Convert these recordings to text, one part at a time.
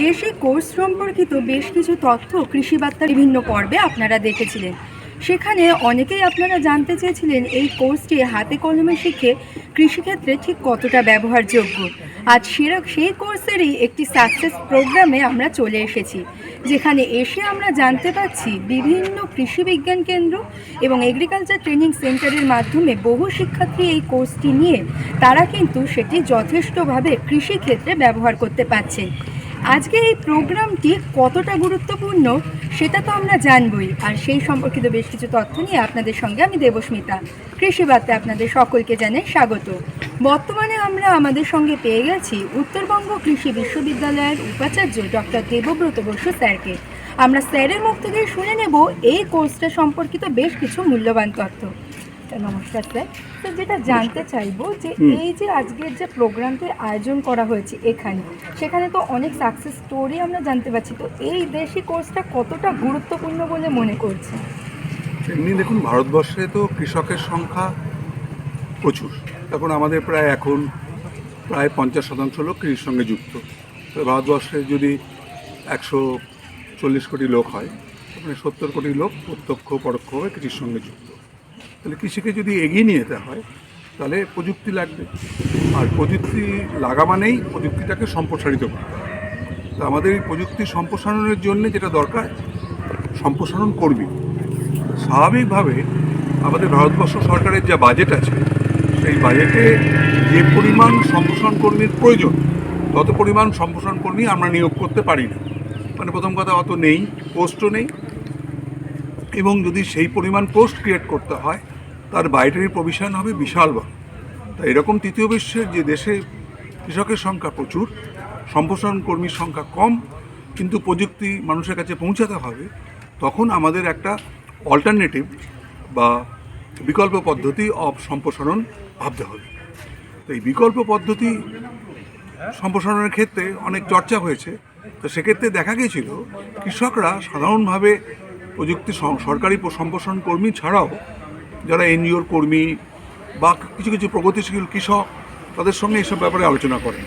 দেশে কোর্স সম্পর্কিত বেশ কিছু তথ্য কৃষি বার্তার বিভিন্ন পর্বে আপনারা দেখেছিলেন। সেখানে অনেকেই আপনারা জানতে চেয়েছিলেন এই কোর্সটি হাতে কলমে শিখে কৃষিক্ষেত্রে ঠিক কতটা ব্যবহারযোগ্য। আজ সেরা সেই কোর্সেরই একটি সাকসেস প্রোগ্রামে আমরা চলে এসেছি, যেখানে এসে আমরা জানতে পাচ্ছি বিভিন্ন কৃষি বিজ্ঞান কেন্দ্র এবং এগ্রিকালচার ট্রেনিং সেন্টারের মাধ্যমে বহু শিক্ষার্থী এই কোর্সটি নিয়ে, তারা কিন্তু সেটি যথেষ্টভাবে কৃষিক্ষেত্রে ব্যবহার করতে পারছে। আজকে এই প্রোগ্রামটি কতটা গুরুত্বপূর্ণ সেটা তো আমরা জানবই। আর সেই সম্পর্কিত বেশ কিছু তথ্য নিয়ে আপনাদের সঙ্গে আমি দেবস্মিতা। কৃষি বার্তা আপনাদের সকলকে জানাই স্বাগত। বর্তমানে আমরা আমাদের সঙ্গে পেয়ে গেছি উত্তরবঙ্গ কৃষি বিশ্ববিদ্যালয়ের উপাচার্য ডক্টর দেবব্রত বসু স্যারকে। আমরা স্যারের মুখ থেকে শুনে নেব এই কোর্সটা সম্পর্কিত বেশ কিছু মূল্যবান তথ্য। নমস্কার স্যার। তো যেটা জানতে চাইব যে এই যে আজকের যে প্রোগ্রামটির আয়োজন করা হয়েছে এখানে সেখানে তো অনেক সাকসেস স্টোরি আমরা জানতে পারছি। তো এই দেশি কোর্সটা কতটা গুরুত্বপূর্ণ বলে মনে করছে এমনি দেখুন ভারতবর্ষে তো কৃষকের সংখ্যা প্রচুর। এখন আমাদের প্রায় এখন প্রায় পঞ্চাশ শতাংশ লোক কৃষির সঙ্গে যুক্ত। তো ভারতবর্ষে যদি একশো চল্লিশ কোটি লোক হয় সত্তর কোটি লোক প্রত্যক্ষ পরোক্ষভাবে কৃষির সঙ্গে যুক্ত। তাহলে কৃষিকে যদি এগিয়ে নিয়ে যেতে হয়, তাহলে প্রযুক্তি লাগবে। আর প্রযুক্তি লাগা মানেই প্রযুক্তিটাকে সম্প্রসারিত করতে তো আমাদের এই প্রযুক্তি সম্প্রসারণের জন্য যেটা দরকার, সম্প্রসারণ কর্মী স্বাভাবিকভাবে আমাদের ভারতবর্ষ সরকারের যা বাজেট আছে, সেই বাজেটে যে পরিমাণ সম্প্রসারণ কর্মীর প্রয়োজন, তত পরিমাণ সম্প্রসারণ কর্মী আমরা নিয়োগ করতে পারি না। মানে প্রথম কথা অত নেই, পোস্টও নেই। এবং যদি সেই পরিমাণ পোস্ট ক্রিয়েট করতে হয় তার বাইরের প্রভিশন হবে বিশাল বড়। তা এরকম তৃতীয় বিশ্বের যে দেশে কৃষকের সংখ্যা প্রচুর, সম্প্রসারণ কর্মীর সংখ্যা কম, কিন্তু প্রযুক্তি মানুষের কাছে পৌঁছাতে হবে, তখন আমাদের একটা অল্টারনেটিভ বা বিকল্প পদ্ধতি অফ সম্প্রসারণ ভাবতে হবে। তো এই বিকল্প পদ্ধতি সম্প্রসারণের ক্ষেত্রে অনেক চর্চা হয়েছে। তো সেক্ষেত্রে দেখা গিয়েছিল, কৃষকরা সাধারণভাবে প্রযুক্তি সরকারি সম্প্রসারণ কর্মী ছাড়াও যারা এনজিওর কর্মী বা কিছু কিছু প্রগতিশীল কৃষক, তাদের সঙ্গে এইসব ব্যাপারে আলোচনা করেন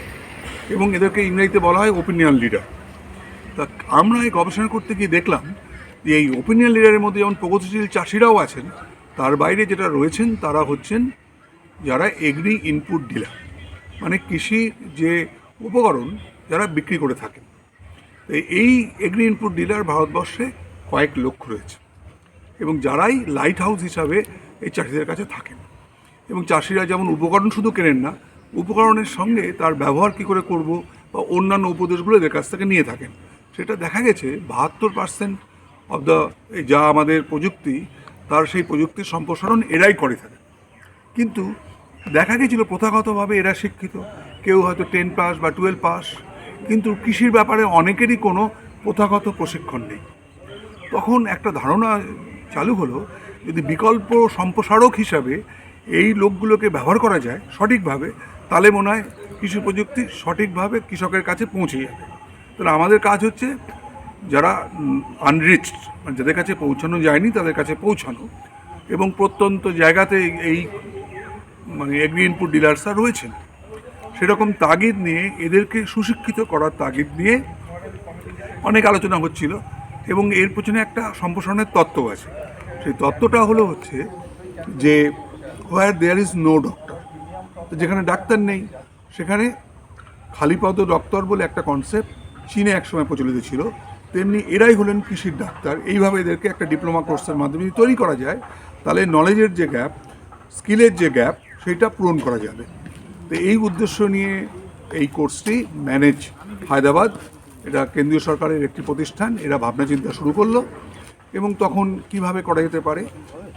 এবং এদেরকে ইংরেজিতে বলা হয় ওপিনিয়ন লিডার তা আমরা এই গবেষণা করতে গিয়ে দেখলাম যে এই ওপিনিয়ন লিডারের মধ্যে যেমন প্রগতিশীল চাষিরাও আছেন, তার বাইরে যেটা রয়েছেন তারা হচ্ছেন যারা এগ্রি ইনপুট ডিলার মানে কৃষি যে উপকরণ যারা বিক্রি করে থাকেন। এই এগ্রি ইনপুট ডিলার ভারতবর্ষে কয়েক লক্ষ রয়েছে এবং যারাই লাইট হাউস হিসাবে এই চাষিদের কাছে থাকেন। এবং চাষিরা যেমন উপকরণ শুধু কেনেন না, উপকরণের সঙ্গে তার ব্যবহার কী করে করব বা অন্যান্য উপদেশগুলো এদের কাছ থেকে নিয়ে থাকেন। সেটা দেখা গেছে বাহাত্তর পার্সেন্ট অব দ্য যা আমাদের প্রযুক্তি, তার সেই প্রযুক্তির সম্প্রসারণ এরাই করে থাকে। কিন্তু দেখা গেছিল প্রথাগতভাবে এরা শিক্ষিত। কেউ হয়তো টেন পাস বা টুয়েলভ পাস কিন্তু কৃষির ব্যাপারে অনেকেরই কোনো প্রথাগত প্রশিক্ষণ নেই। তখন একটা ধারণা চালু হলো যদি বিকল্প সম্প্রসারক হিসাবে এই লোকগুলোকে ব্যবহার করা যায় সঠিকভাবে, তাহলে মনে হয় কৃষি প্রযুক্তি সঠিকভাবে কৃষকের কাছে পৌঁছে যাবে। তাহলে আমাদের কাজ হচ্ছে যারা আনরিচড মানে যাদের কাছে পৌঁছানো যায়নি, তাদের কাছে পৌঁছানো। এবং প্রত্যন্ত জায়গাতে এই মানে এগ্রি ইনপুট ডিলার্সরা রয়েছেন। সেরকম তাগিদ নিয়ে, এদেরকে সুশিক্ষিত করার তাগিদ নিয়ে অনেক আলোচনা হচ্ছিল। এবং এর পেছনে একটা সম্প্রসারণের তত্ত্ব আছে। সেই তত্ত্বটা হলো হচ্ছে যে where there is no doctor তো যেখানে ডাক্তার নেই, সেখানে খালিপদ ডক্টর বলে একটা কনসেপ্ট চীনে একসময় প্রচলিত ছিল। তেমনি এরাই হলেন কৃষির ডাক্তার। এইভাবে এদেরকে একটা ডিপ্লোমা কোর্সের মাধ্যমে যদি তৈরি করা যায়, তাহলে নলেজের যে গ্যাপ স্কিলের যে গ্যাপ সেটা পূরণ করা যাবে। তো এই উদ্দেশ্য নিয়ে এই কোর্সটি ম্যানেজ হায়দ্রাবাদ। এটা কেন্দ্রীয় সরকারের একটি প্রতিষ্ঠান। এরা ভাবনা চিন্তা শুরু করল। এবং তখন কীভাবে করা যেতে পারে,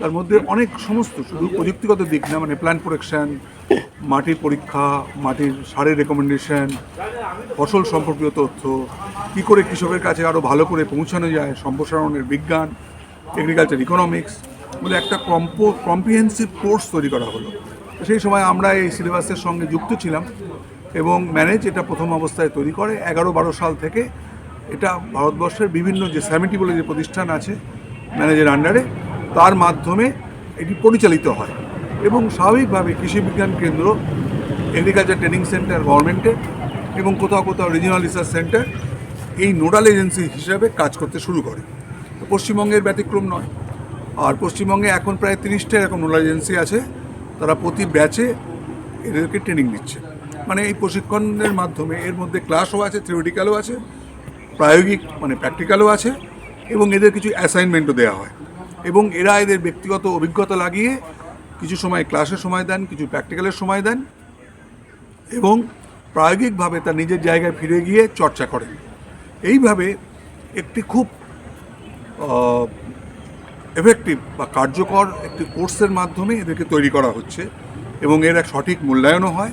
তার মধ্যে অনেক সমস্ত শুধু প্রযুক্তিগত দিক না মানে প্ল্যান প্রোটেকশন মাটির পরীক্ষা, মাটির সারের রেকমেন্ডেশন ফসল সম্পর্কিত তথ্য, কী করে কৃষকের কাছে আরও ভালো করে পৌঁছানো যায়, সম্প্রসারণের বিজ্ঞান এগ্রিকালচার ইকোনমিক্স বলে একটা কম্প কম্প্রিহেন্সিভ কোর্স তৈরি করা হলো। সেই সময় আমরা এই সিলেবাসের সঙ্গে যুক্ত ছিলাম এবং ম্যানেজ এটা প্রথম অবস্থায় তৈরি করে এগারো বারো সাল থেকে এটা ভারতবর্ষের বিভিন্ন যে স্যামিটি বলে যে প্রতিষ্ঠান আছে ম্যানেজের আন্ডারে তার মাধ্যমে এটি পরিচালিত হয়। এবং স্বাভাবিকভাবে কৃষি বিজ্ঞান কেন্দ্র এগ্রিকালচার ট্রেনিং সেন্টার গভর্নমেন্টের এবং কোথাও কোথাও রিজিনাল রিসার্চ সেন্টার এই নোডাল এজেন্সি হিসাবে কাজ করতে শুরু করে। পশ্চিমবঙ্গের ব্যতিক্রম নয়। আর পশ্চিমবঙ্গে এখন প্রায় তিরিশটা এরকম নোডাল এজেন্সি আছে, তারা প্রতি ব্যাচে এদেরকে ট্রেনিং দিচ্ছে মানে এই প্রশিক্ষণের মাধ্যমে এর মধ্যে ক্লাসও আছে থিওরিটিক্যালও আছে প্রায়োগিক মানে প্র্যাকটিক্যালও আছে এবং এদের কিছু অ্যাসাইনমেন্টও দেওয়া হয়। এবং এরা এদের ব্যক্তিগত অভিজ্ঞতা লাগিয়ে কিছু সময় ক্লাসের সময় দেন, কিছু প্র্যাকটিক্যালের সময় দেন এবং প্রায়োগিকভাবে তার নিজের জায়গায় ফিরে গিয়ে চর্চা করেন। এইভাবে একটি খুব এফেক্টিভ বা কার্যকর একটি কোর্সের মাধ্যমে এদেরকে তৈরি করা হচ্ছে এবং এর এক সঠিক মূল্যায়নও হয়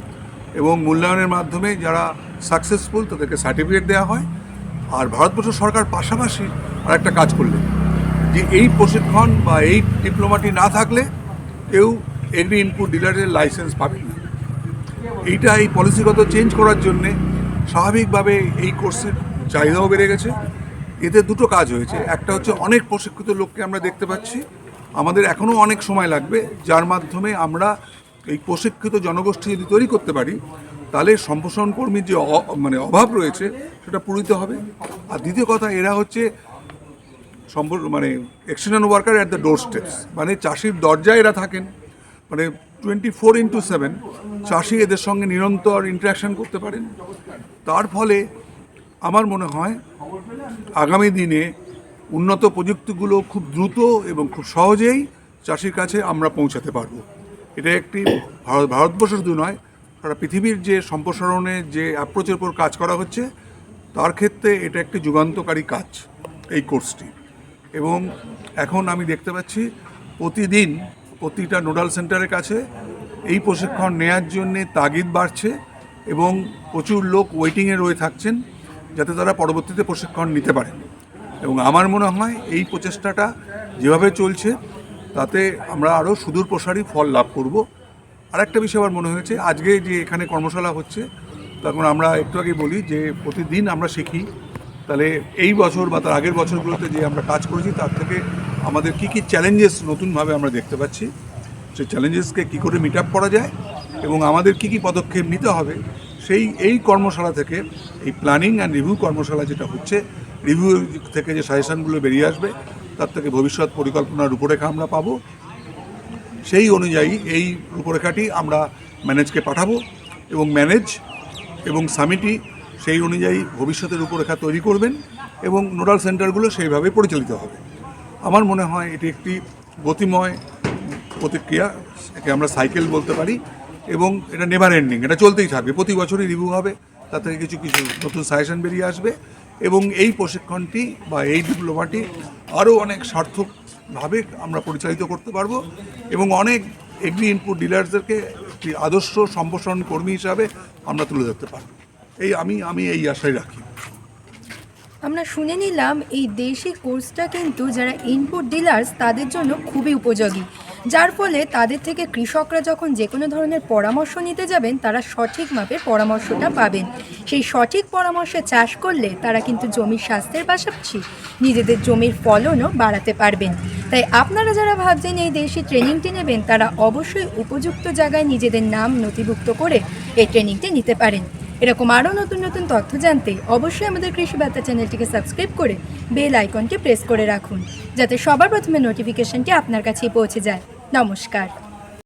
এবং মূল্যায়নের মাধ্যমে যারা সাকসেসফুল তাদেরকে সার্টিফিকেট দেওয়া হয় আর ভারতবর্ষ সরকার পাশাপাশি আর একটা কাজ করলেন, যে এই প্রশিক্ষণ বা এই ডিপ্লোমাটি না থাকলে কেউ এগ্রি ইনপুট ডিলারের লাইসেন্স পাবেন না। এইটা এই পলিসিগত চেঞ্জ করার জন্যে স্বাভাবিকভাবে এই কোর্সের চাহিদাও বেড়ে গেছে। এতে দুটো কাজ হয়েছে। একটা হচ্ছে অনেক প্রশিক্ষিত লোককে আমরা দেখতে পাচ্ছি। আমাদের এখনও অনেক সময় লাগবে, যার মাধ্যমে আমরা এই প্রশিক্ষিত জনগোষ্ঠী যদি তৈরি করতে পারি তাহলে সম্প্রসারণ কর্মীর যে মানে অভাব রয়েছে, সেটা পূরিত হবে। আর দ্বিতীয় কথা, এরা হচ্ছে মানে extension worker at the door steps মানে চাষির দরজায় এরা থাকেন। মানে টোয়েন্টি ফোর ইন্টু সেভেন চাষি এদের সঙ্গে নিরন্তর ইন্টারাকশন করতে পারেন। তার ফলে আমার মনে হয়, আগামী দিনে উন্নত প্রযুক্তিগুলো খুব দ্রুত এবং খুব সহজেই চাষির কাছে আমরা পৌঁছাতে পারব। এটা একটি ভারত ভারতবর্ষ শুধু নয় সারা পৃথিবীর যে সম্প্রসারণে যে অ্যাপ্রোচের উপর কাজ করা হচ্ছে, তার ক্ষেত্রে এটা একটি যুগান্তকারী কাজ, এই কোর্সটি এবং এখন আমি দেখতে পাচ্ছি প্রতিদিন প্রতিটা নোডাল সেন্টারের কাছে এই প্রশিক্ষণ নেয়ার জন্যে তাগিদ বাড়ছে এবং প্রচুর লোক ওয়েটিংয়ে রয়ে থাকছেন যাতে তারা পরবর্তীতে প্রশিক্ষণ নিতে পারেন। এবং আমার মনে হয় এই প্রচেষ্টাটা যেভাবে চলছে, তাতে আমরা আরও সুদূর প্রসারী ফল লাভ করব। আর একটা বিষয় আমার মনে হয়েছে, আজকে যে এখানে কর্মশালা হচ্ছে তখন আমরা একটু আগে বলি যে প্রতিদিন আমরা শিখি। তাহলে এই বছর বা তার আগের বছরগুলোতে যে আমরা কাজ করেছি, তার থেকে আমাদের কি কি চ্যালেঞ্জেস নতুনভাবে আমরা দেখতে পাচ্ছি, সেই চ্যালেঞ্জেসকে কী করে মিট আপ করা যায় এবং আমাদের কি কি পদক্ষেপ নিতে হবে, সেই এই কর্মশালা থেকে, এই প্ল্যানিং অ্যান্ড রিভিউ কর্মশালা যেটা হচ্ছে রিভিউ থেকে যে সাজেশনগুলো বেরিয়ে আসবে, তার থেকে ভবিষ্যৎ পরিকল্পনার রূপরেখা আমরা পাবো। সেই অনুযায়ী এই রূপরেখাটি আমরা ম্যানেজকে পাঠাবো এবং ম্যানেজ এবং সামিটি সেই অনুযায়ী ভবিষ্যতের রূপরেখা তৈরি করবেন এবং নোডাল সেন্টারগুলো সেইভাবে পরিচালিত হবে। আমার মনে হয় এটি একটি গতিময় প্রতিক্রিয়া, একে আমরা সাইকেল বলতে পারি, এবং এটা নেভার এন্ডিং এটা চলতেই থাকবে। প্রতি বছরই রিভিউ হবে তা থেকে কিছু কিছু নতুন সাজেশন বেরিয়ে আসবে এবং এই প্রশিক্ষণটি বা এই ডিপ্লোমাটি আরও অনেক সার্থকভাবে আমরা পরিচালিত করতে পারব এবং অনেক এগ্রি ইনপুট ডিলার্সদেরকে একটি আদর্শ সম্প্রসারণ কর্মী হিসাবে আমরা তুলে ধরতে পারব। এই আমি আমি এই আশাই রাখি। আমরা শুনে নিলাম এই দেশি কোর্সটা কিন্তু যারা ইনপুট ডিলার্স তাদের জন্য খুবই উপযোগী। যার ফলে তাদের থেকে কৃষকরা যখন যে কোনো ধরনের পরামর্শ নিতে যাবেন, তারা সঠিক মাপের পরামর্শটা পাবেন। সেই সঠিক পরামর্শে চাষ করলে তারা কিন্তু জমির স্বাস্থ্যের পাশাপাশি নিজেদের জমির ফলনও বাড়াতে পারবেন। তাই আপনারা যারা ভাবছেন এই দেশি ট্রেনিংটি নেবেন, তারা অবশ্যই উপযুক্ত জায়গায় নিজেদের নাম নথিভুক্ত করে এই ট্রেনিংটি নিতে পারেন। এরকম আরও নতুন নতুন তথ্য জানতে অবশ্যই আমাদের কৃষি বার্তা চ্যানেলটিকে সাবস্ক্রাইব করে বেল আইকনটি প্রেস করে রাখুন, যাতে সবার প্রথমে নোটিফিকেশনটি আপনার কাছেই পৌঁছে যায়। নমস্কার।